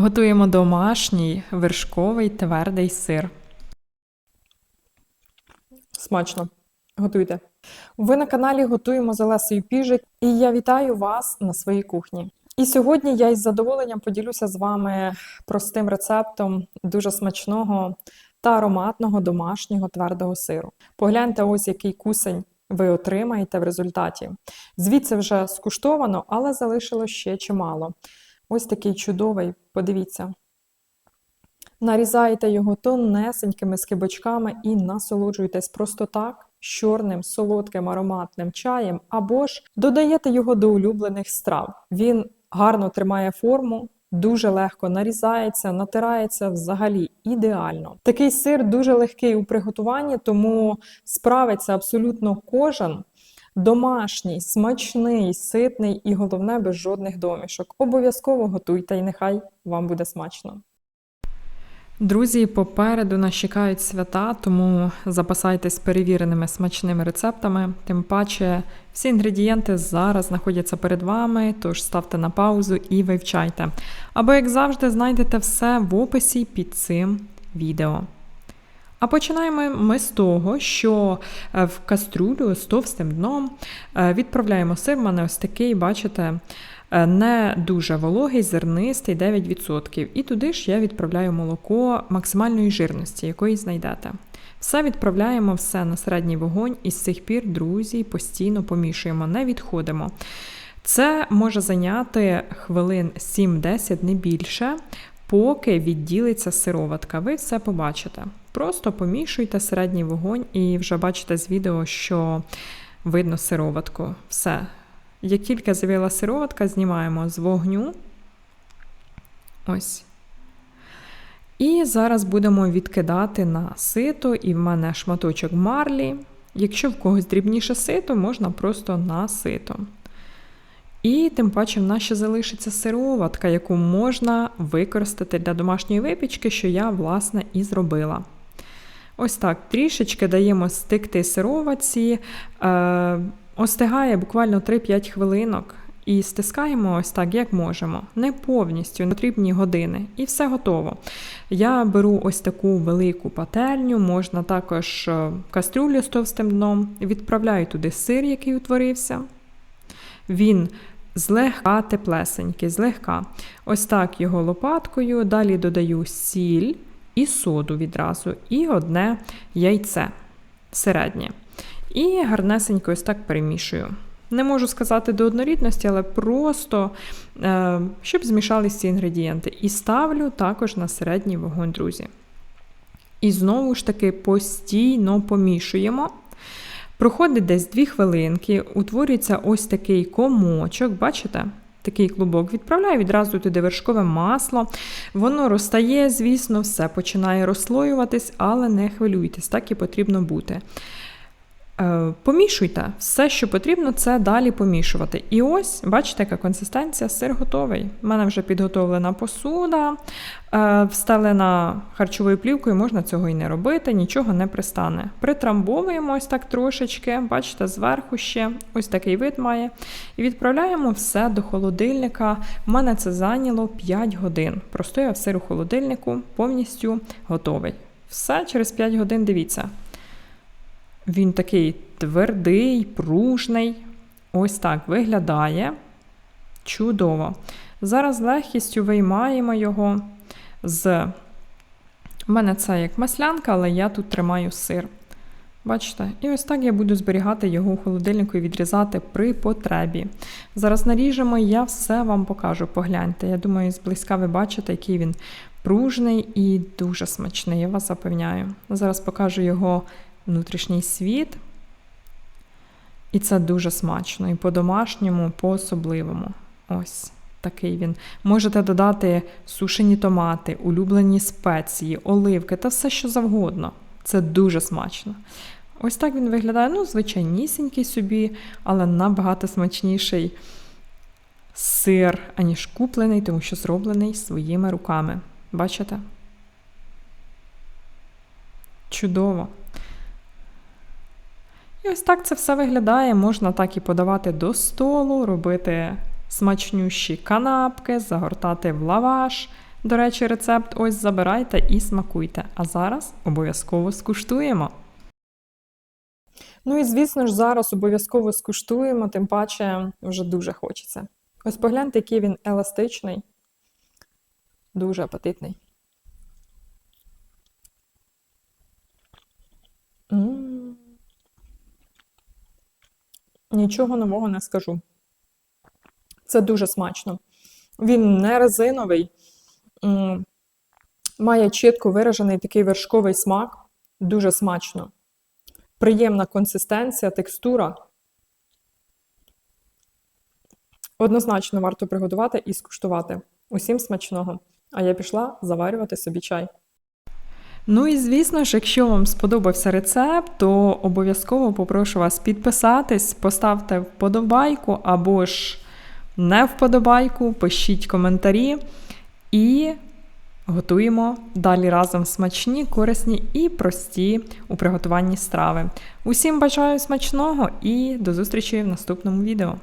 Готуємо домашній вершковий твердий сир. Смачно. Готуйте. Ви на каналі Готуємо з Олесею Піжик, і я вітаю вас на своїй кухні. І сьогодні я із задоволенням поділюся з вами простим рецептом дуже смачного та ароматного домашнього твердого сиру. Погляньте, ось який кусень ви отримаєте в результаті. Звідси вже скуштовано, але залишилось ще чимало. Ось такий чудовий, подивіться. Нарізаєте його тонесенькими скибочками і насолоджуєтесь просто так, з чорним, солодким ароматним чаєм, або ж додаєте його до улюблених страв. Він гарно тримає форму, дуже легко нарізається, натирається взагалі ідеально. Такий сир дуже легкий у приготуванні, тому справиться абсолютно кожен. Домашній, смачний, ситний і головне без жодних домішок. Обов'язково готуйте і нехай вам буде смачно. Друзі, попереду нас чекають свята, тому запасайтесь перевіреними смачними рецептами. Тим паче, всі інгредієнти зараз знаходяться перед вами, тож ставте на паузу і вивчайте. Або, як завжди, знайдете все в описі під цим відео. А починаємо ми з того, що е, в кастрюлю з товстим дном е, відправляємо сир. У мене ось такий, бачите, е, не дуже вологий, зернистий 9%. І туди ж я відправляю молоко максимальної жирності, якої знайдете. Все відправляємо все на середній вогонь, і з цих пір, друзі, постійно помішуємо, не відходимо. Це може зайняти хвилин 7-10, не більше, поки відділиться сироватка. Ви все побачите. Просто помішуйте середній вогонь і вже бачите з відео, що видно сироватку. Все. Як тільки з'явила сироватка, знімаємо з вогню. Ось. І зараз будемо відкидати на сито, і в мене шматочок марлі. Якщо в когось дрібніше сито, можна просто на сито. І тим паче в нас ще залишиться сироватка, яку можна використати для домашньої випічки, що я, власне, і зробила. Ось так, трішечки даємо стикти сироватці, е, остигає буквально 3-5 хвилинок. І стискаємо ось так, як можемо. Не повністю, не потрібні години. І все готово. Я беру ось таку велику пательню, можна також е, кастрюлю з товстим дном, відправляю туди сир, який утворився. Він злегка теплесенький, злегка. Ось так його лопаткою. Далі додаю сіль і соду відразу, і одне яйце середнє. І гарнесенько ось так перемішую. Не можу сказати до однорідності, але просто е, щоб змішались ці інгредієнти. І ставлю також на середній вогонь, друзі. І знову ж таки постійно помішуємо. Проходить десь 2 хвилинки, утворюється ось такий комочок, бачите? Такий клубок відправляю відразу туди вершкове масло. Воно розтає, звісно, все починає розслоюватись, але не хвилюйтесь, так і потрібно бути. Е, помішуйте все, що потрібно, це далі помішувати. І ось, бачите, яка консистенція, сир готовий. У мене вже підготовлена посуда, е, встелена харчовою плівкою, можна цього і не робити, нічого не пристане. Притрамбовуємо ось так трошечки, бачите, зверху ще ось такий вид має. І відправляємо все до холодильника. У мене це зайняло 5 годин. Простояв сир у холодильнику, повністю готовий. Все через 5 годин дивіться. Він такий твердий, пружний. Ось так виглядає. Чудово. Зараз легкістю виймаємо його з. У мене це як маслянка, але я тут тримаю сир. Бачите? І ось так я буду зберігати його у холодильнику і відрізати при потребі. Зараз наріжемо, я все вам покажу. Погляньте. Я думаю, зблизька ви бачите, який він пружний і дуже смачний, я вас запевняю. Зараз покажу його внутрішній світ. І це дуже смачно. І по-домашньому, по-особливому. Ось такий він. Можете додати сушені томати, улюблені спеції, оливки та все, що завгодно. Це дуже смачно. Ось так він виглядає, ну, звичайнісінький собі, але набагато смачніший сир, аніж куплений, тому що зроблений своїми руками. Бачите? Чудово! І ось так це все виглядає. Можна так і подавати до столу, робити смачнющі канапки, загортати в лаваш. До речі, рецепт ось забирайте і смакуйте. А зараз обов'язково скуштуємо. Ну і звісно ж, зараз обов'язково скуштуємо, тим паче вже дуже хочеться. Ось погляньте, який він еластичний, дуже апетитний. М. Нічого нового не скажу. Це дуже смачно. Він не резиновий, м, має чітко виражений такий вершковий смак, дуже смачно. Приємна консистенція, текстура. Однозначно варто приготувати і скуштувати. Усім смачного. А я пішла заварювати собі чай. Ну і звісно ж, якщо вам сподобався рецепт, то обов'язково попрошу вас підписатись, поставте вподобайку або ж не вподобайку, пишіть коментарі і готуємо далі разом смачні, корисні і прості у приготуванні страви. Усім бажаю смачного і до зустрічі в наступному відео.